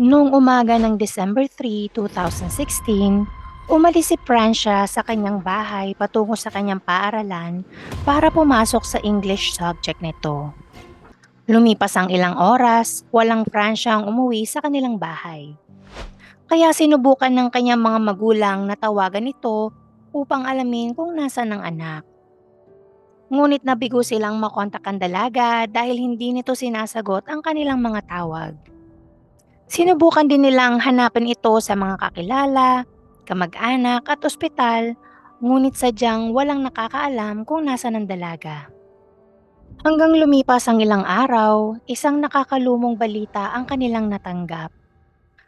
Noong umaga ng December 3, 2016, umalis si Francia sa kanyang bahay patungo sa kanyang paaralan para pumasok sa English subject nito. Lumipas ang ilang oras, walang Francia ang umuwi sa kanilang bahay. Kaya sinubukan ng kanyang mga magulang na tawagan ito upang alamin kung nasan ang anak. Ngunit nabigo silang makontak ang dalaga dahil hindi nito sinasagot ang kanilang mga tawag. Sinubukan din nilang hanapin ito sa mga kakilala, kamag-anak at ospital, ngunit sadyang walang nakakaalam kung nasa ang dalaga. Hanggang lumipas ang ilang araw, isang nakakalumong balita ang kanilang natanggap.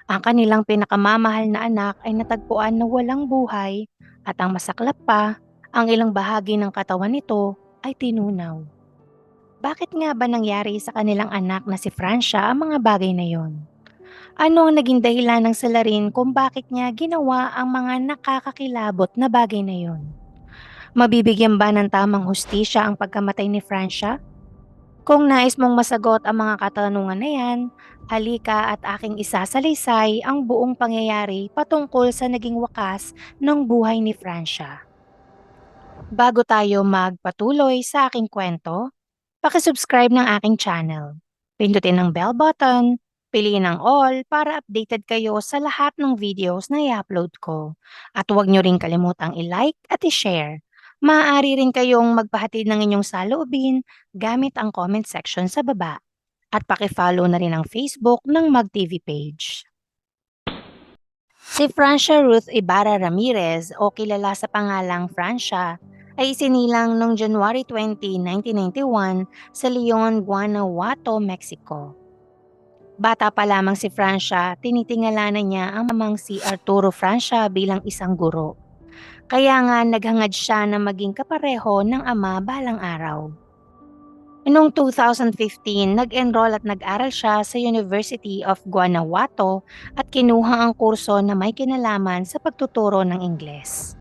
Ang kanilang pinakamamahal na anak ay natagpuan na walang buhay at ang masaklap pa, ang ilang bahagi ng katawan nito ay tinunaw. Bakit nga ba nangyari sa kanilang anak na si Francia ang mga bagay na yon? Ano ang naging dahilan ng salarin kung bakit niya ginawa ang mga nakakakilabot na bagay na yon? Mabibigyan ba ng tamang hustisya ang pagkamatay ni Francia? Kung nais mong masagot ang mga katanungan na yan, halika at aking isasalaysay ang buong pangyayari patungkol sa naging wakas ng buhay ni Francia. Bago tayo magpatuloy sa aking kwento, pakisubscribe ng aking channel. Pindutin ang bell button, piliin ang all para updated kayo sa lahat ng videos na i-upload ko. At huwag nyo rin kalimutang i-like at i-share. Maaari rin kayong magpahatid ng inyong saloobin gamit ang comment section sa baba. At pakifollow na rin ang Facebook ng MagTV page. Si Francia Ruth Ibarra Ramirez o kilala sa pangalang Francia ay isinilang noong January 20, 1991 sa Leon, Guanajuato, Mexico. Bata pa lamang si Francia, tinitingalanan niya ang mamang si Arturo Francia bilang isang guro. Kaya nga naghangad siya na maging kapareho ng ama balang araw. Noong 2015, nag-enroll at nag-aral siya sa University of Guanajuato at kinuha ang kurso na may kinalaman sa pagtuturo ng Ingles.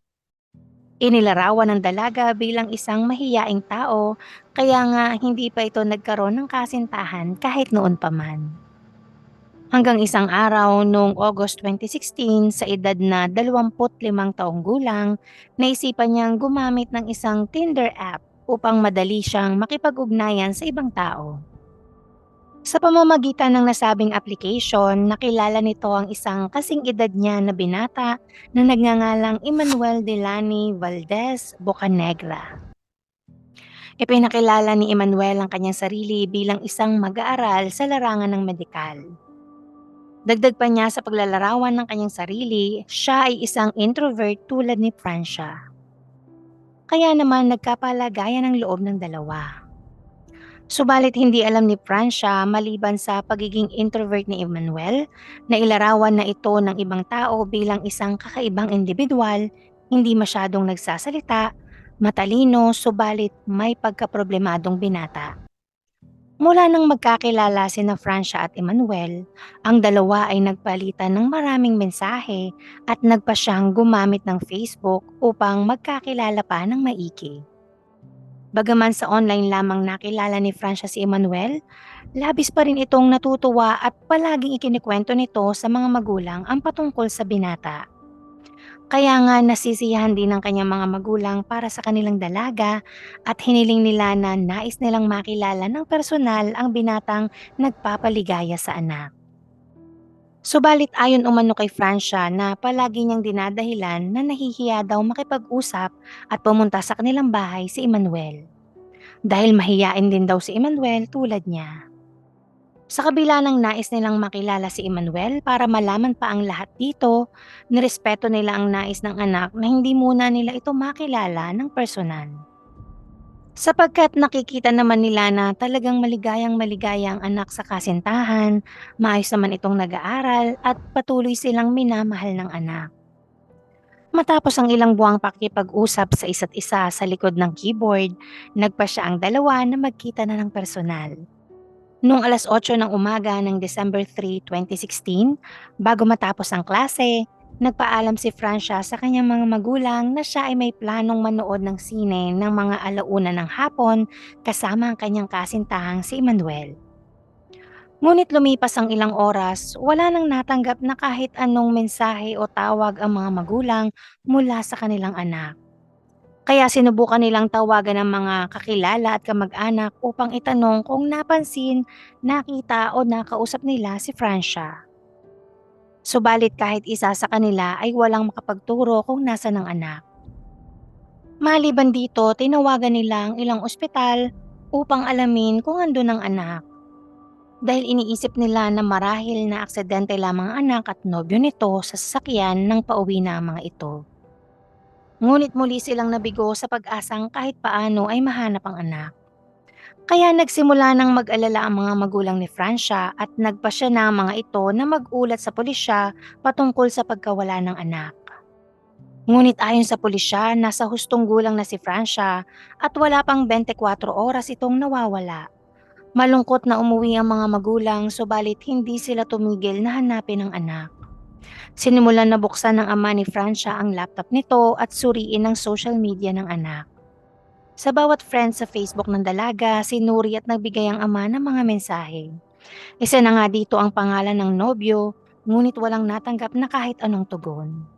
Inilarawan ng dalaga bilang isang mahiyaing tao, kaya nga hindi pa ito nagkaroon ng kasintahan kahit noon pa man. Hanggang isang araw noong August 2016 sa edad na 25 taong gulang, naisipan niyang gumamit ng isang Tinder app upang madali siyang makipag-ugnayan sa ibang tao. Sa pamamagitan ng nasabing application, nakilala nito ang isang kasing edad niya na binata na nagngangalang Emmanuel Delani Valdez Bocanegra. Ipinakilala ni Emmanuel ang kanyang sarili bilang isang mag-aaral sa larangan ng medikal. Dagdag pa niya sa paglalarawan ng kanyang sarili, siya ay isang introvert tulad ni Francia. Kaya naman nagkapalagayan ng loob ng dalawa. Subalit hindi alam ni Francia maliban sa pagiging introvert ni Emmanuel na ilarawan na ito ng ibang tao bilang isang kakaibang individual, hindi masyadong nagsasalita, matalino subalit may pagkaproblemadong binata. Mula nang magkakilala sina Francia at Emmanuel, ang dalawa ay nagpalitan ng maraming mensahe at nagpa siyang gumamit ng Facebook upang magkakilala pa ng maiki. Bagaman sa online lamang nakilala ni Francia si Emmanuel, labis pa rin itong natutuwa at palaging ikinikwento nito sa mga magulang ang patungkol sa binata. Kaya nga nasisiyahan din ng kanyang mga magulang para sa kanilang dalaga at hiniling nila na nais nilang makilala ng personal ang binatang nagpapaligaya sa anak. Subalit ayon umano kay Francia na palagi niyang dinadahilan na nahihiya daw makipag-usap at pumunta sa kanilang bahay si Emmanuel. Dahil mahiyain din daw si Emmanuel tulad niya. Sa kabila ng nais nilang makilala si Emmanuel para malaman pa ang lahat dito, nirespeto nila ang nais ng anak na hindi muna nila ito makilala ng personal. Sapagkat nakikita naman nila na talagang maligayang maligaya ang anak sa kasintahan, maayos naman itong nag-aaral at patuloy silang minamahal ng anak. Matapos ang ilang buwang pakikipag-usap sa isa't isa sa likod ng keyboard, nagpa siya ang dalawa na magkita na ng personal. Noong alas 8 ng umaga ng December 3, 2016, bago matapos ang klase, nagpaalam si Francia sa kanyang mga magulang na siya ay may planong manood ng sine ng mga alauna ng hapon kasama ang kanyang kasintahang si Emmanuel. Ngunit lumipas ang ilang oras, wala nang natanggap na kahit anong mensahe o tawag ang mga magulang mula sa kanilang anak. Kaya sinubukan nilang tawagan ng mga kakilala at kamag-anak upang itanong kung napansin, nakita o nakausap nila si Francia. Subalit kahit isa sa kanila ay walang makapagturo kung nasa ng anak. Maliban dito, tinawagan nila ang ilang ospital upang alamin kung andun ang anak. Dahil iniisip nila na marahil na aksidente lamang ang anak at nobyo nito sa sasakyan nang pauwi na ang mga ito. Ngunit muli silang nabigo sa pag-asang kahit paano ay mahanap ang anak. Kaya nagsimula ng mag-alala ang mga magulang ni Francia at nagpasya na ang mga ito na mag-ulat sa pulisya patungkol sa pagkawala ng anak. Ngunit ayon sa pulisya, nasa hustong gulang na si Francia at wala pang 24 oras itong nawawala. Malungkot na umuwi ang mga magulang subalit hindi sila tumigil na hanapin ang anak. Sinimulan na buksan ng ama ni Francia ang laptop nito at suriin ang social media ng anak. Sa bawat friend sa Facebook ng dalaga, sinuri at nagbigay ang ama ng mga mensahe. Isa na nga dito ang pangalan ng nobyo, ngunit walang natanggap na kahit anong tugon.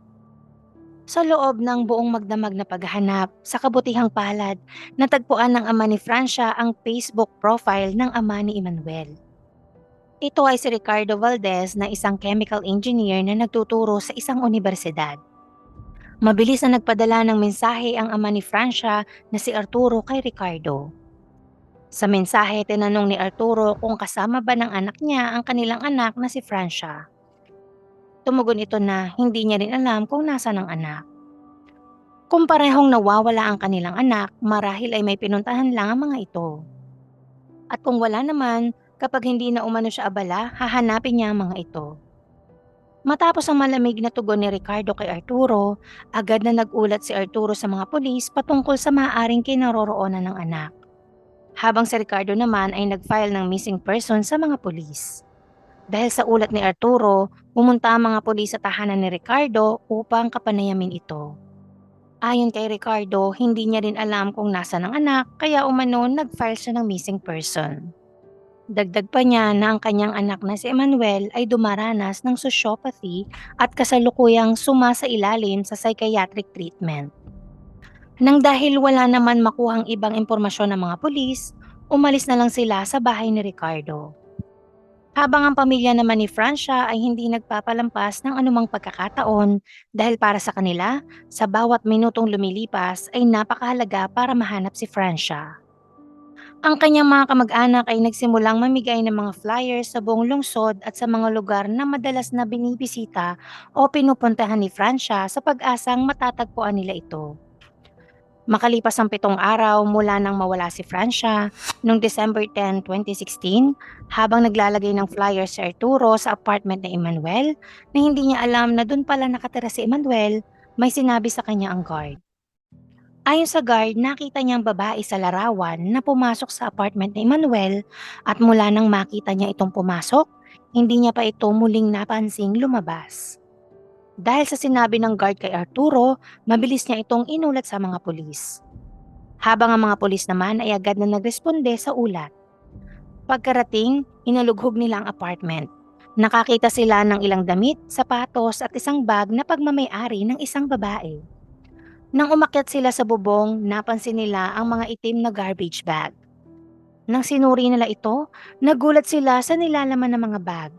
Sa loob ng buong magdamag na paghahanap, sa kabutihang palad, natagpuan ng ama ni Francia ang Facebook profile ng ama ni Emmanuel. Ito ay si Ricardo Valdez na isang chemical engineer na nagtuturo sa isang universidad. Mabilis na nagpadala ng mensahe ang ama ni Francia na si Arturo kay Ricardo. Sa mensahe, tinanong ni Arturo kung kasama ba ng anak niya ang kanilang anak na si Francia. Tumugon ito na hindi niya rin alam kung nasa ng anak. Kung parehong nawawala ang kanilang anak, marahil ay may pinuntahan lang ang mga ito. At kung wala naman, kapag hindi na umano siya abala, hahanapin niya ang mga ito. Matapos ang malamig na tugon ni Ricardo kay Arturo, agad na nagulat si Arturo sa mga pulis patungkol sa maaaring kinaroroonan ng anak. Habang si Ricardo naman ay nag-file ng missing person sa mga pulis. Dahil sa ulat ni Arturo, pumunta ang mga pulis sa tahanan ni Ricardo upang kapanayamin ito. Ayon kay Ricardo, hindi niya rin alam kung nasa ng anak kaya umano nag-file siya ng missing person. Dagdag pa niya na ang kanyang anak na si Emmanuel ay dumaranas ng sociopathy at kasalukuyang sumasa ilalim sa psychiatric treatment. Nang dahil wala naman makuhang ibang impormasyon ng mga pulis, umalis na lang sila sa bahay ni Ricardo. Habang ang pamilya naman ni Francia ay hindi nagpapalampas ng anumang pagkakataon dahil para sa kanila, sa bawat minutong lumilipas ay napakahalaga para mahanap si Francia. Ang kanyang mga kamag-anak ay nagsimulang mamigay ng mga flyers sa buong lungsod at sa mga lugar na madalas na binibisita o pinupuntahan ni Francia sa pag-asang matatagpuan nila ito. Makalipas ang pitong araw mula nang mawala si Francia, noong December 10, 2016, habang naglalagay ng flyers si Arturo sa apartment ni Emmanuel, na hindi niya alam na doon pala nakatira si Emmanuel, may sinabi sa kanya ang guard. Ayon sa guard, nakita niyang babae sa larawan na pumasok sa apartment ni Emmanuel at mula nang makita niya itong pumasok, hindi niya pa ito muling napansing lumabas. Dahil sa sinabi ng guard kay Arturo, mabilis niya itong inulat sa mga pulis. Habang ang mga pulis naman ay agad na nagresponde sa ulat. Pagkarating, inalughog nila ang apartment. Nakakita sila ng ilang damit, sapatos at isang bag na pagmamayari ng isang babae. Nang umakyat sila sa bubong, napansin nila ang mga itim na garbage bag. Nang sinuri nila ito, nagulat sila sa nilalaman ng mga bag.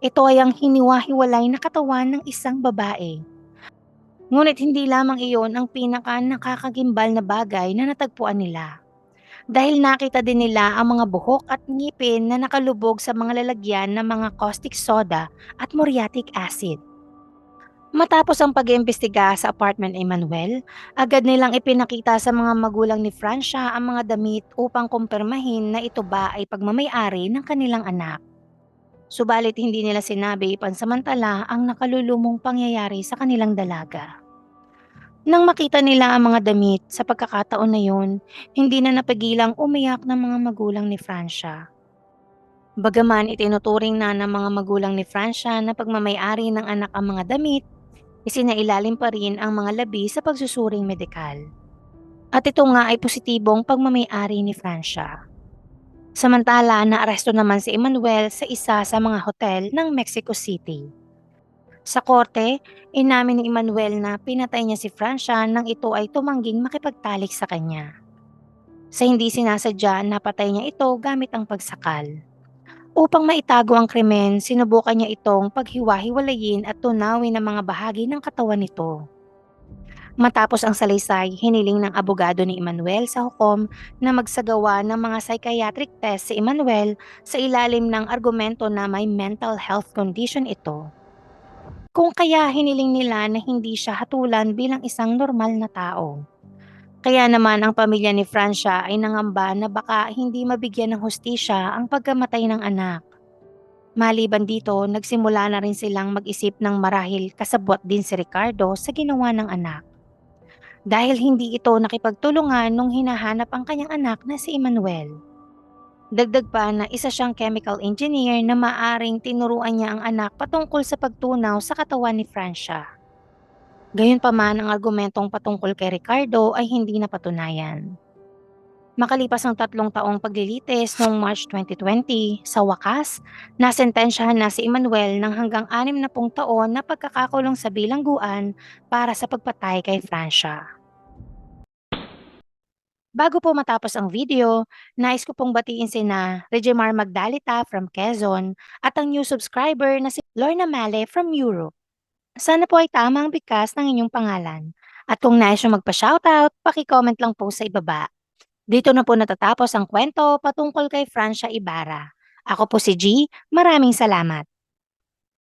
Ito ay ang hiniwa-hiwalay na katawan ng isang babae. Ngunit hindi lamang iyon ang pinaka nakakagimbal na bagay na natagpuan nila. Dahil nakita din nila ang mga buhok at ngipin na nakalubog sa mga lalagyan ng mga caustic soda at muriatic acid. Matapos ang pag-iimbestiga sa apartment ni Manuel, agad nilang ipinakita sa mga magulang ni Francia ang mga damit upang kumpirmahin na ito ba ay pagmamayari ng kanilang anak. Subalit hindi nila sinabi pansamantala ang nakalulumong pangyayari sa kanilang dalaga. Nang makita nila ang mga damit sa pagkakataon na yun, hindi na napagilang umiyak ng mga magulang ni Francia. Bagaman itinuturing na ng mga magulang ni Francia na pagmamayari ng anak ang mga damit, isinailalim pa rin ang mga labi sa pagsusuring medikal. At ito nga ay positibong pagmamayari ni Francia. Samantala, naaresto naman si Emmanuel sa isa sa mga hotel ng Mexico City. Sa korte, inamin ni Emmanuel na pinatay niya si Francia nang ito ay tumangging makipagtalik sa kanya. Sa hindi sinasadya, napatay niya ito gamit ang pagsakal. Upang maitago ang krimen, sinubukan niya itong paghiwa-hiwalayin at tunawin ang mga bahagi ng katawan nito. Matapos ang salaysay, hiniling ng abogado ni Emmanuel sa hukom na magsagawa ng mga psychiatric test si Emmanuel sa ilalim ng argumento na may mental health condition ito. Kung kaya hiniling nila na hindi siya hatulan bilang isang normal na tao. Kaya naman ang pamilya ni Francia ay nangamba na baka hindi mabigyan ng hustisya ang pagkamatay ng anak. Maliban dito, nagsimula na rin silang mag-isip ng marahil kasabwat din si Ricardo sa ginawa ng anak. Dahil hindi ito nakipagtulungan nung hinahanap ang kanyang anak na si Emmanuel. Dagdag pa na isa siyang chemical engineer na maaring tinuruan niya ang anak patungkol sa pagtunaw sa katawan ni Francia. Gayunpaman ang argumentong patungkol kay Ricardo ay hindi napatunayan. Makalipas ang tatlong taong paglilitis noong March 2020, sa wakas, nasentensyahan na si Emmanuel ng hanggang 60 taon na pagkakakulong sa bilangguan para sa pagpatay kay Francia. Bago po matapos ang video, nais ko pong batiin sina Regimar Magdalita from Quezon at ang new subscriber na si Lorna Male from Europe. Sana po ay tama ang bigkas ng inyong pangalan. At kung nais nyo magpa-shoutout, paki-comment lang po sa ibaba. Dito na po natatapos ang kwento patungkol kay Francia Ibarra. Ako po si G, maraming salamat.